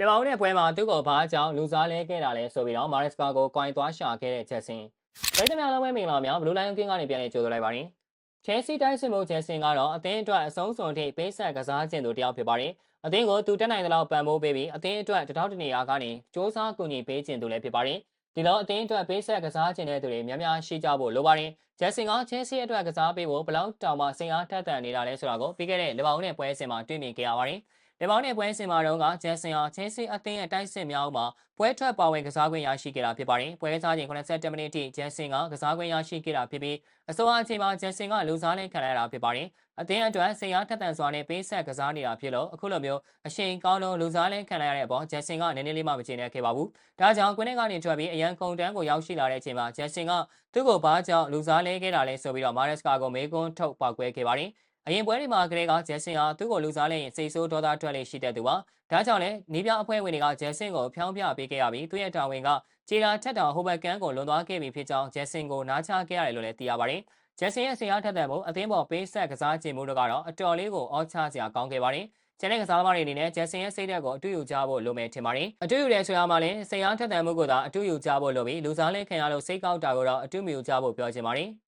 လေဘောင်နဲ့ပွဲမှာသူ့ကိုဘာအကြောင်းလူစားလဲခဲ့တာလဲဆိုပြီးတော့မာရက်စကာကိုကွိုင်းသွားရှာခဲ့တဲ့ချက်စင်ဒိတ်သမားလုံးဝဲမင်္ဂလာများဘလူးလိုင်းကင်းကနေပြန်လည်ကြိုဆိုလိုက်ပါတယ်ချယ်ဆီတိုင်းစင်မိုချက်စင်ကတော့အသင်းအတွက်အဆုံးစွန်ထိပေးဆက်ကစားခြင်းသူတယောက်ဖြစ်ပါတယ်အသင်းကိုသူတက်နိုင်တဲ့လောက်ပံ့ပိုးပေးပြီးအသင်းအတွက်တထောက်တနေရာကနေစ조사ကူညီပေးခြင်းသူလည်းဖြစ်ပါတယ်ဒီတော့အသင်းအတွက်ပေးဆက်ကစားခြင်းတဲ့သူတွေများများရှိကြဖို့လိုပါတယ်ဂျက်ဆင်ကချယ်ဆီအတွက်ကစားပေးဖို့ဘလောက်တောင်မှစိန်အားထက်သန်နေတာလဲဆိုတာကိုပြီးခဲ့တဲ့လေဘောင်နဲ့ပွဲစဉ်မှာတွေ့မြင်ခဲ့ရပါတယ် လေဘောင်နဲ့ပွဲစဉ်မှာတော့ကဂျက်ဆင်ဟာချယ်ဆီအသင်းရဲ့တိုက်စစ်များမှာပွဲထွက်ပါဝင်ကစားခွင့်ရရှိခဲ့တာဖြစ်ပါတယ်။ပွဲစားချိန်87မိနစ်ထိဂျက်ဆင်ကကစားခွင့်ရရှိခဲ့တာဖြစ်ပြီးအစိုးရအချိန်မှာဂျက်ဆင်ကလူစားလဲခံရတာဖြစ်ပါတယ်။အသင်းအတွက်ဆင်အားထက်သန်စွာနဲ့ပေးဆက်ကစားနေတာဖြစ်လို့အခုလိုမျိုးအချိန်ကောင်းလုံးလူစားလဲခံရတဲ့အပေါ်ဂျက်ဆင်ကနည်းနည်းလေးမှမကျေနပ်ခဲ့ပါဘူး။ဒါကြောင့်ကွင်းထဲကနေထွက်ပြီးအရန်ကုန်တန်းကိုရောက်ရှိလာတဲ့အချိန်မှာဂျက်ဆင်ကသူ့ကိုဘာကြောင့်လူစားလဲခဲ့တာလဲဆိုပြီးတော့မာရက်စကာကိုမေကွန်းထုတ်ပောက်ကွဲခဲ့ပါတယ်။ အရင်ပွဲတွေမှာကလေးကဂျက်ဆင်ဟာသူ့ကိုလူစားလဲရင်စိတ်ဆိုးဒေါသထွက်လေရှိတဲ့သူပါဒါကြောင့်လည်းနီးပြအဖွဲ့ဝင်တွေကဂျက်ဆင်ကိုဖျောင်းပြပေးခဲ့ရပြီးသူ့ရဲ့တာဝန်ကဂျီလာထက်တောင်ဟိုဘက်ကန်ကိုလွန်သွားခဲ့ပြီဖြစ်ကြောင်းဂျက်ဆင်ကိုနားချခဲ့ရတယ်လို့လည်းသိရပါတယ်ဂျက်ဆင်ရဲ့ဆင်အားထက်တဲ့မှုအသင်းပေါ်ပေးဆက်ကစားခြင်းမှုတို့ကတော့အတော်လေးကိုအောချစရာကောင်းခဲ့ပါတယ်ကျန်တဲ့ကစားသမားတွေအနေနဲ့ဂျက်ဆင်ရဲ့စိတ်ဓာတ်ကိုအတူယူကြဖို့လိုမယ်ထင်ပါတယ်။အတူယူတယ်ဆိုရမှလည်းစိတ်အားထက်သန်မှုကိုသာအတူယူကြဖို့လိုပြီးလူစားလဲခံရလို့စိတ်ကောက်တာကိုတော့အတူမယူကြဖို့ပြောချင်ပါတယ်။